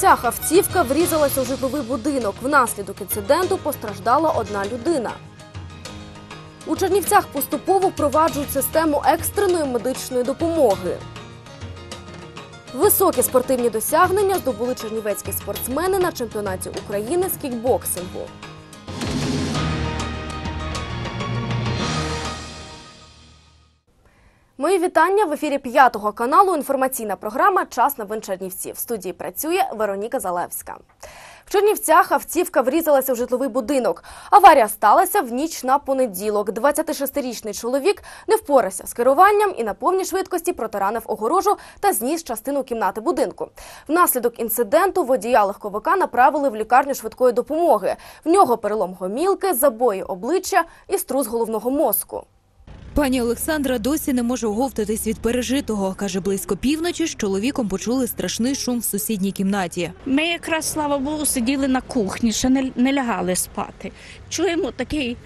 Чернівцях автівка врізалася у житловий будинок. Внаслідок інциденту постраждала одна людина. У Чернівцях поступово впроваджують систему екстреної медичної допомоги. Високі спортивні досягнення здобули чернівецькі спортсмени на чемпіонаті України з кікбоксингу. Мої вітання в ефірі п'ятого каналу. Інформаційна програма Час новин Чернівців. В студії працює Вероніка Залевська. В Чернівцях автівка врізалася в житловий будинок. Аварія сталася в ніч на понеділок. 26-річний чоловік не впорався з керуванням і на повній швидкості протаранив огорожу та зніс частину кімнати будинку. Внаслідок інциденту водія легковика направили в лікарню швидкої допомоги. В нього перелом гомілки, забої обличчя і струс головного мозку. Пані Олександра досі не може оговтатись від пережитого. Каже, близько півночі з чоловіком почули страшний шум в сусідній кімнаті. Ми якраз, слава Богу, сиділи на кухні, ще не, не лягали спати. Чуємо такий,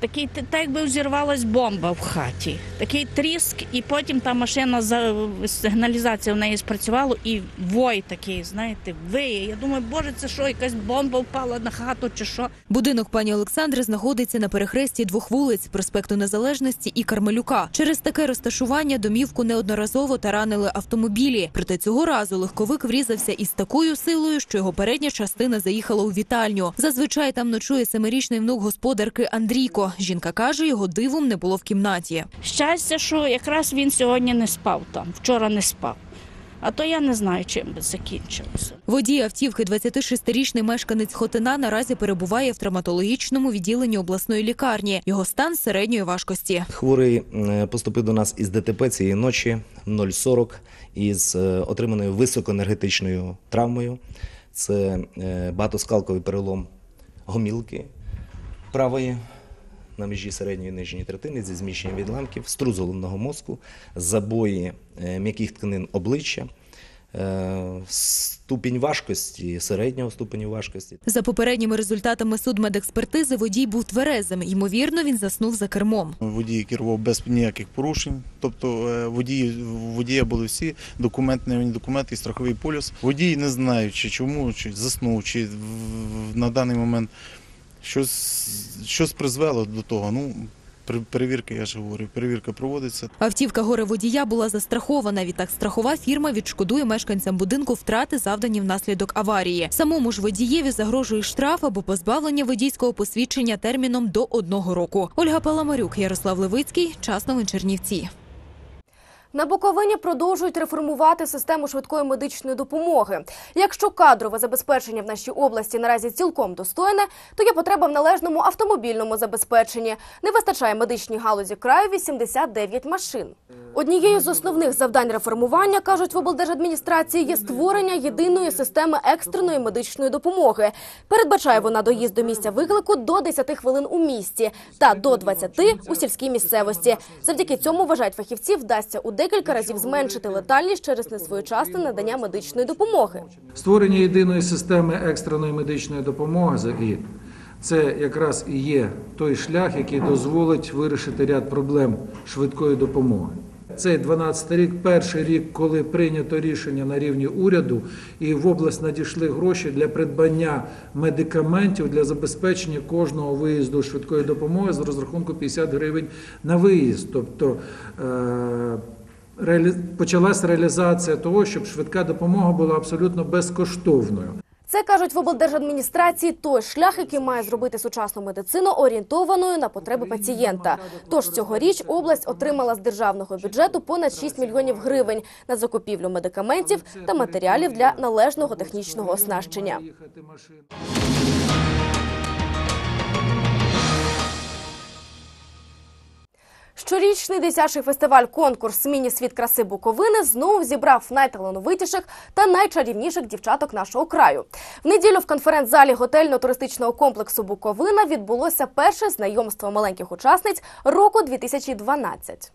такий, та- так якби взірвалась бомба в хаті. Такий тріск, і потім та машина за сигналізація в неї спрацювала, і вой такий, знаєте, виє. Я думаю, боже, це що, якась бомба впала на хату чи що? Будинок пані Олександри знаходиться на перехресті двох вулиць проспекту Незалежності і Кармелюка. Через таке розташування домівку неодноразово таранили автомобілі. Проте цього разу легковик врізався із такою силою, що його передня частина заїхала у вітальню. Зазвичай там ночує семирічний внук господарки Андрійко. Жінка каже, його дивом не було в кімнаті. Щастя, що якраз він сьогодні не спав там, вчора не спав. А то я не знаю, чим би закінчилося. Водій автівки, 26-річний мешканець Хотина, наразі перебуває в травматологічному відділенні обласної лікарні. Його стан середньої важкості. Хворий е, поступив до нас із ДТП цієї ночі 0,40 із е, отриманою високоенергетичною травмою. Це е, багатоскалковий перелом гомілки правої на межі середньої і нижньої третини зі зміщенням відламків, струс головного мозку, забої е, м'яких тканин обличчя, е, ступінь важкості, середнього ступеню важкості. За попередніми результатами судмедекспертизи водій був тверезим. Ймовірно, він заснув за кермом. Водій керував без ніяких порушень. Тобто е, водії, водія були всі документні документи і страховий полюс. Водій, не знаючи чому, чи заснув, чи в- в- на даний момент щось, щось призвело до того. Ну, пер- перевірка, я ж говорю, перевірка проводиться. Автівка горе водія була застрахована. Відтак страхова фірма відшкодує мешканцям будинку втрати, завдані внаслідок аварії. Самому ж водієві загрожує штраф або позбавлення водійського посвідчення терміном до одного року. Ольга Паламарюк, Ярослав Левицький, час новин Чернівці. На Буковині продовжують реформувати систему швидкої медичної допомоги. Якщо кадрове забезпечення в нашій області наразі цілком достойне, то є потреба в належному автомобільному забезпеченні. Не вистачає медичній галузі краю 89 машин. Однією з основних завдань реформування кажуть в облдержадміністрації є створення єдиної системи екстреної медичної допомоги. Передбачає вона доїзд до місця виклику до 10 хвилин у місті та до 20 у сільській місцевості. Завдяки цьому вважають фахівці, вдасться у декілька разів зменшити летальність через несвоєчасне надання медичної допомоги. Створення єдиної системи екстреної медичної допомоги ЗАГІ – це якраз і є той шлях, який дозволить вирішити ряд проблем швидкої допомоги. Цей 12 рік, перший рік, коли прийнято рішення на рівні уряду, і в область надійшли гроші для придбання медикаментів для забезпечення кожного виїзду швидкої допомоги з розрахунку 50 гривень на виїзд. Тобто е-. Почалась реалізація того, щоб швидка допомога була абсолютно безкоштовною. Це кажуть в облдержадміністрації той шлях, який має зробити сучасну медицину орієнтованою на потреби пацієнта. Тож цьогоріч область отримала з державного бюджету понад 6 мільйонів гривень на закупівлю медикаментів та матеріалів для належного технічного оснащення. Щорічний дитячий фестиваль конкурс Міні світ краси Буковини знову зібрав найталановитіших та найчарівніших дівчаток нашого краю. В неділю в конференц-залі готельно-туристичного комплексу Буковина відбулося перше знайомство маленьких учасниць року 2012.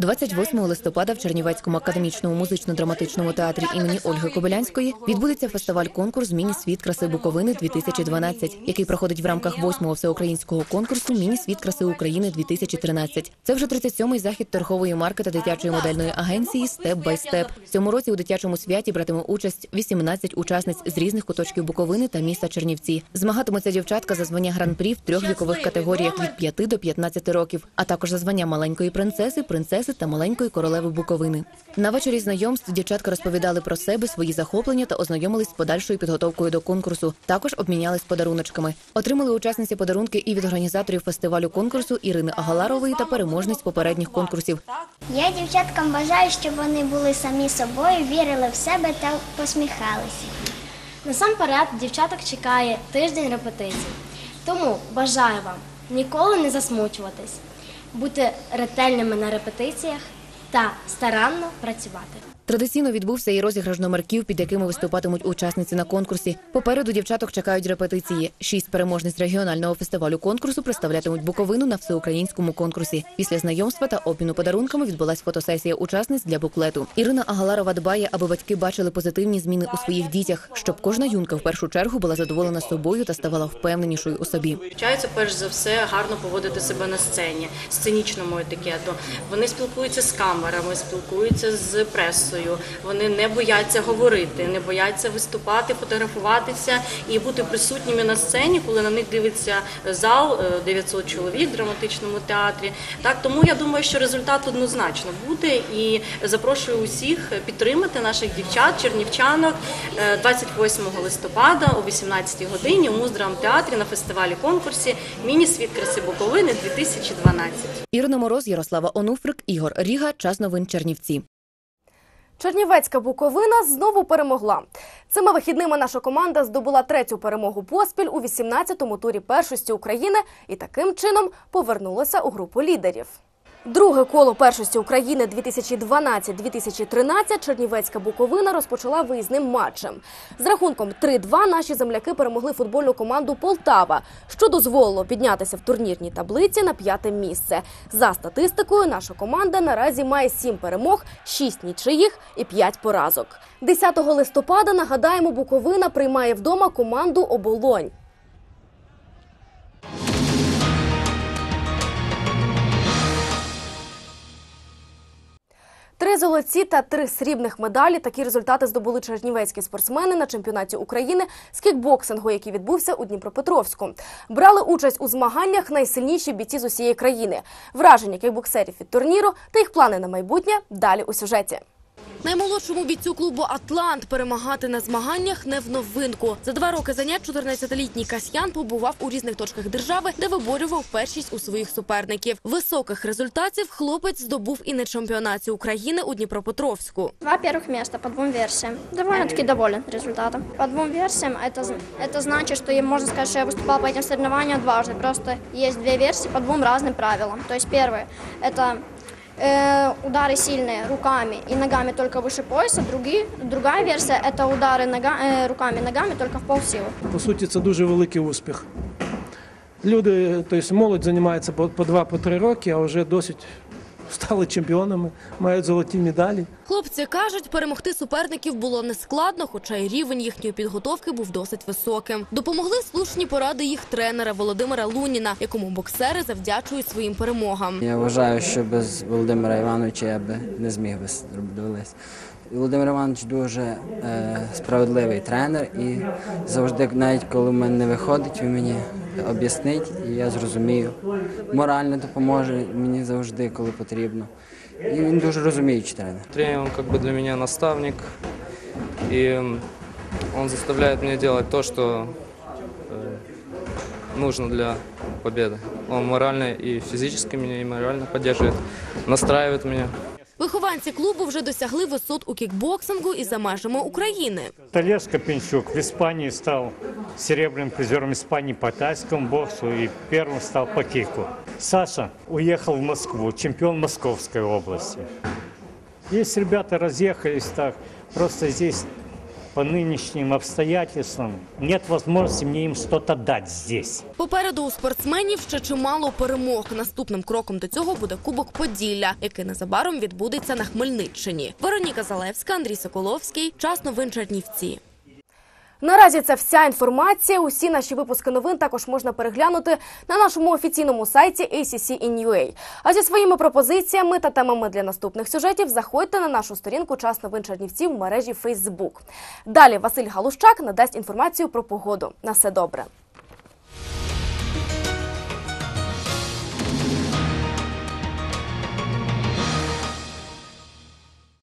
28 листопада в Чернівецькому академічному музично-драматичному театрі імені Ольги Кобилянської відбудеться фестиваль-конкурс Міні-світ краси Буковини 2012, який проходить в рамках 8-го всеукраїнського конкурсу Міні-світ краси України 2013. Це вже 37-й захід торгової марки та дитячої модельної агенції Степ бай Степ. Цьому році у дитячому святі братиме участь 18 учасниць з різних куточків Буковини та міста Чернівці. Змагатимуться дівчатка за звання гран-прі в трьох вікових категоріях від 5 до 15 років, а також за звання маленької принцеси, принцеси та маленької королеви Буковини. На вечорі знайомств дівчатка розповідали про себе, свої захоплення та ознайомились з подальшою підготовкою до конкурсу. Також обмінялись подаруночками. Отримали учасниці подарунки і від організаторів фестивалю конкурсу Ірини Агаларової та переможниць попередніх конкурсів. Я дівчаткам бажаю, щоб вони були самі собою, вірили в себе та посміхалися. Насамперед, дівчаток чекає тиждень репетицій. Тому бажаю вам ніколи не засмучуватись, бути ретельними на репетиціях та старанно працювати. Традиційно відбувся і розіграш номерків, під якими виступатимуть учасниці на конкурсі. Попереду дівчаток чекають репетиції. Шість переможниць регіонального фестивалю конкурсу представлятимуть Буковину на всеукраїнському конкурсі. Після знайомства та обміну подарунками відбулась фотосесія учасниць для буклету. Ірина Агаларова дбає, аби батьки бачили позитивні зміни у своїх дітях, щоб кожна юнка в першу чергу була задоволена собою та ставала впевненішою у собі. Вчаються перш за все гарно поводити себе на сцені, сценічному етикету. Вони спілкуються з камерами, спілкуються з пресою. Вони не бояться говорити, не бояться виступати, фотографуватися і бути присутніми на сцені, коли на них дивиться зал е, 900 чоловік в драматичному театрі. Так тому я думаю, що результат однозначно буде і запрошую усіх підтримати наших дівчат, чернівчанок е, 28 листопада о 18 годині у Муздрамтеатрі на фестивалі конкурсі Міні-світ краси Буковини 2012. Ірина Мороз, Ярослава Онуфрик, Ігор Ріга. Час новин Чернівці. Чернівецька Буковина знову перемогла. Цими вихідними наша команда здобула третю перемогу поспіль у 18-му турі першості України і таким чином повернулася у групу лідерів. Друге коло першості України 2012-2013 Чернівецька Буковина розпочала виїзним матчем. З рахунком 3-2 наші земляки перемогли футбольну команду Полтава, що дозволило піднятися в турнірній таблиці на п'яте місце. За статистикою, наша команда наразі має 7 перемог, 6 нічиїх і 5 поразок. 10 листопада нагадаємо, Буковина приймає вдома команду Оболонь. Три золоті та три срібних медалі. Такі результати здобули чернівецькі спортсмени на чемпіонаті України з кікбоксингу, який відбувся у Дніпропетровську. Брали участь у змаганнях найсильніші бійці з усієї країни. Враження кікбоксерів від турніру та їх плани на майбутнє далі у сюжеті. Наймолодшому бійцю клубу Атлант перемагати на змаганнях не в новинку. За два роки занять 14-літній Касьян побував у різних точках держави, де виборював першість у своїх суперників. Високих результатів хлопець здобув і на чемпіонаті України у Дніпропетровську. Два первых места по двум версиям. Довольно-таки доволен результатом. По двум версиям это, з- это значит, что я, можно сказать, что я выступал по этим соревнованиям дважды. Просто есть две версии по двум разным правилам. То есть первое – это э, удары сильные руками и ногами только выше пояса. Другие, другая версия – это удары нога, э, руками и ногами только в полсилы. По суті, це дуже великий успіх. Люди, тобто молодь займається по, по два, по три роки, а вже досить стали чемпіонами, мають золоті медалі. Хлопці кажуть, перемогти суперників було нескладно, хоча й рівень їхньої підготовки був досить високим. Допомогли слушні поради їх тренера Володимира Луніна, якому боксери завдячують своїм перемогам. Я вважаю, що без Володимира Івановича я би не зміг би зробити. Володимир Іванович дуже е, справедливий тренер і завжди, навіть коли в мене не виходить, він мені об'яснить, і я зрозумію. Морально допоможе мені завжди, коли потрібно. І він дуже розуміючий тренер. Тренер, он как бы для меня наставник, и он заставляет меня делать то, что э, нужно для победы. Он морально и физически меня, и морально поддерживает, настраивает меня. Вихованці клубу вже досягли висот у кікбоксингу і за межами України. Олег Копенчук в Испании стал серебряным призером Испании по тайскому боксу и первым стал по кику. Саша уехал в Москву, чемпион Московской области. Есть ребята разъехались так, просто здесь по нинішнім обстоятельствам нет возможности мне їм что-то дать здесь. Попереду у спортсменів ще чимало перемог. Наступним кроком до цього буде Кубок Поділля, який незабаром відбудеться на Хмельниччині. Вероніка Залевська, Андрій Соколовський. Час новин Чернівці. Наразі це вся інформація. Усі наші випуски новин також можна переглянути на нашому офіційному сайті ACC in А зі своїми пропозиціями та темами для наступних сюжетів заходьте на нашу сторінку Час новин Чернівців в мережі Facebook. Далі Василь Галущак надасть інформацію про погоду. На все добре.